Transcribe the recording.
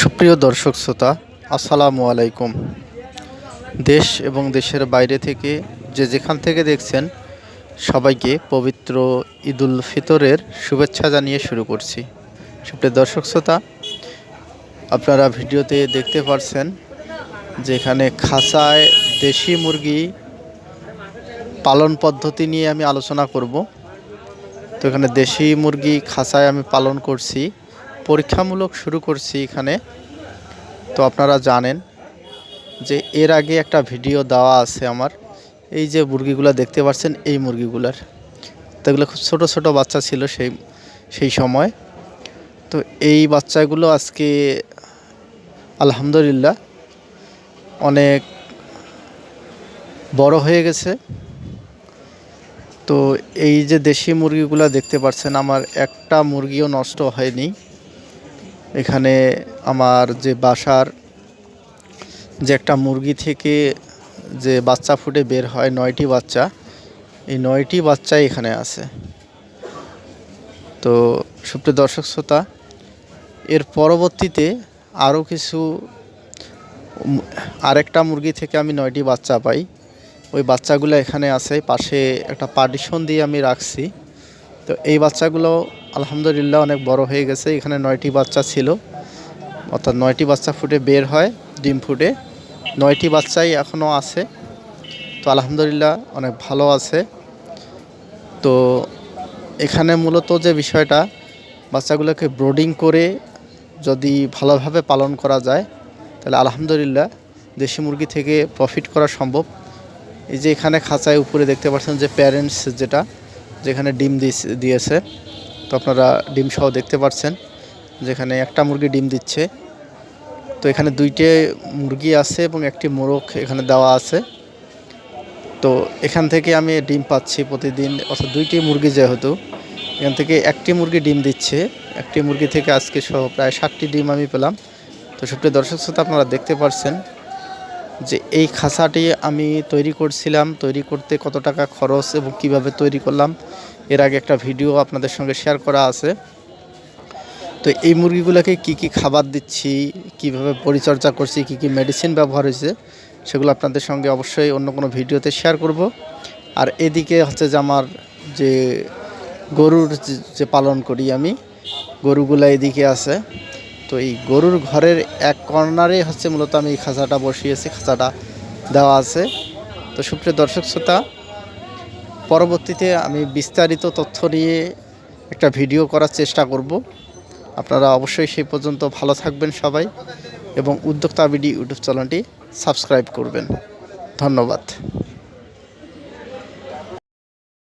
সুপ্রিয় দর্শক শ্রোতা, আসসালামু আলাইকুম। দেশ এবং দেশের বাইরে থেকে যে যেখান থেকে দেখছেন, সবাইকে পবিত্র ঈদুল ফিতরের শুভেচ্ছা জানিয়ে শুরু করছি। সুপ্রিয় দর্শক শ্রোতা, আপনারা ভিডিওতে দেখতে পারছেন যে এখানে খাঁচায় দেশি মুরগি পালন পদ্ধতি নিয়ে আমি আলোচনা করব। তো এখানে দেশি মুরগি খাঁচায় আমি পালন করছি। পরীক্ষামূলক শুরু করছি এখানে। তো আপনারা জানেন যে এর আগে একটা ভিডিও দেওয়া আছে আমার। এই যে মুরগিগুলো দেখতে পাচ্ছেন, এই মুরগিগুলার। তো এগুলো খুব ছোটো ছোটো বাচ্চা ছিল সেই সেই সময়। তো এই বাচ্চাগুলো আজকে আলহামদুলিল্লাহ অনেক বড় হয়ে গেছে। তো এই যে দেশি মুরগিগুলো দেখতে পাচ্ছেন, আমার একটা মুরগিও নষ্ট হয়নি। এখানে আমার যে বাসার যে একটা মুরগি থেকে যে বাচ্চা ফুটে বের হয়, নয়টি বাচ্চা, এই নয়টি বাচ্চাই এখানে আছে। তো সুপ্রিয় দর্শক শ্রোতা, এর পরবর্তীতে আরও কিছু আরেকটা মুরগি থেকে আমি নয়টি বাচ্চা পাই। ওই বাচ্চাগুলো এখানে আছে, পাশে একটা পার্টিশন দিয়ে আমি রাখছি। তো এই বাচ্চাগুলো আলহামদুলিল্লাহ অনেক বড় হয়ে গেছে। এখানে নয়টি বাচ্চা ছিল। অর্থাৎ নয়টি বাচ্চা ফুটে বের হয়, ডিম ফুটে। নয়টি বাচ্চাই এখনও আছে। তো আলহামদুলিল্লাহ অনেক ভালো আছে। তো এখানে মূলত যে বিষয়টা, বাচ্চাগুলোকে ব্রোডিং করে যদি ভালোভাবে পালন করা যায়, তাহলে আলহামদুলিল্লাহ দেশি মুরগি থেকে প্রফিট করা সম্ভব। এই যে এখানে খাঁচায় উপরে দেখতে পাচ্ছেন যে প্যারেন্টস যেটা যেখানে ডিম দিয়েছে। তো আপনারা ডিম সহ দেখতে পাচ্ছেন যেখানে একটা মুরগি ডিম দিচ্ছে। তো এখানে দুইটে মুরগি আছে এবং একটি মোরগ এখানে দেওয়া আছে। তো এখান থেকে আমি ডিম পাচ্ছি প্রতিদিন, অর্থাৎ দুইটি মুরগি যেহেতু, এখান থেকে একটি মুরগি ডিম দিচ্ছে। একটি মুরগি থেকে আজকে সহ প্রায় ষাটটি ডিম আমি পেলাম। তো সুপ্রিয় দর্শক, শ্রোতা, আপনারা দেখতে পাচ্ছেন যে এই খাঁচাটি আমি তৈরি করছিলাম, তৈরি করতে কত টাকা খরচ এবং কীভাবে তৈরি করলাম, এর আগে একটা ভিডিও আপনাদের সঙ্গে শেয়ার করা আছে। তো এই মুরগিগুলোকে কি কি খাবার দিচ্ছি, কীভাবে পরিচর্যা করছি, কি কি মেডিসিন ব্যবহার হয়েছে, সেগুলো আপনাদের সঙ্গে অবশ্যই অন্য কোনো ভিডিওতে শেয়ার করব। আর এদিকে হচ্ছে যে আমার যে গরুর যে পালন করি আমি, গরুগুলা এদিকে আছে। তো এই গরুর ঘরের এক কর্নারে হচ্ছে মূলত আমি এই খাঁচাটা বসিয়েছি, খাঁচাটা দেওয়া আছে। তো সুপ্রিয় দর্শক শ্রোতা, পরবর্তীতে আমি বিস্তারিত তথ্য নিয়ে একটা ভিডিও করার চেষ্টা করব। আপনারা অবশ্যই সেই পর্যন্ত ভালো থাকবেন সবাই এবং উদ্যোক্তা বিডি ইউটিউব চ্যানেলটি সাবস্ক্রাইব করবেন। ধন্যবাদ।